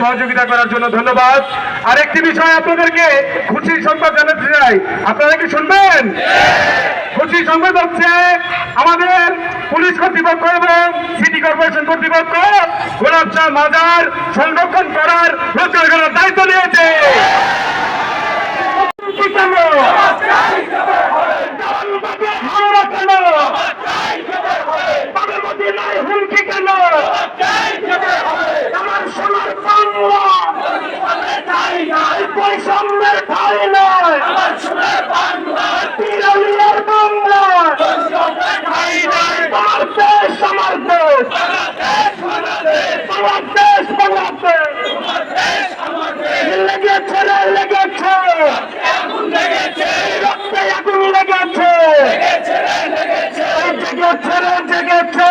সহযোগিতা করার জন্য ধন্যবাদ। আপনাদেরকে সংবাদ জানাতে চাই। আপনারা কি সংবাদ হচ্ছে আমাদের পুলিশ কর্তৃপক্ষ এবং সিটি কর্পোরেশন কর্তৃপক্ষ গোলাপ শাহ মাজার সংরক্ষণ করার করার দায়িত্ব নিয়েছে কি কেন? আমরা কেন? তাদের মধ্যে নাই হুমকি কেন? আমার সোনার বাংলা বৈষম্যের ঠাই নয় তিরালিয়ার বাংলা আমার দেশ আমার দেশ বাংলাদেশ বাংলাদেশ লেগেছে লেগেছে রক্তে আগুন লেগেছে জেগেছে রে জেগেছে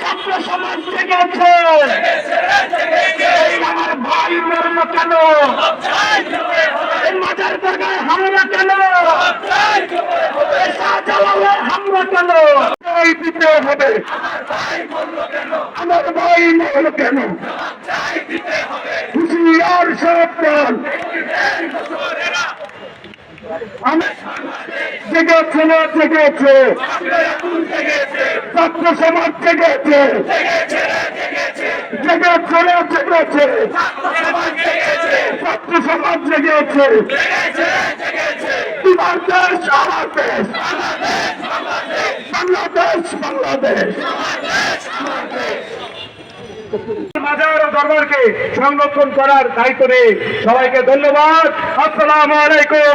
ছাত্র সমাজ জেগেছে আমার ভাই মরল কেন? মাজার দরগায় হামলা কেন শাহজালালের হামলা কেন এই দিতে হবে। আমার ভাই মরল কেন? হুশিয়ার আমি জেগেছে না জেগেছে ছাত্র সমাজ জেগেছে জেগেছে না জেগেছে ছাত্র সমাজ জেগেছে তোমার দেশ আমার দেশ। দরবারকে সংরক্ষণ করার দায়িত্ব নেই সবাইকে ধন্যবাদ। আসসালামু আলাইকুম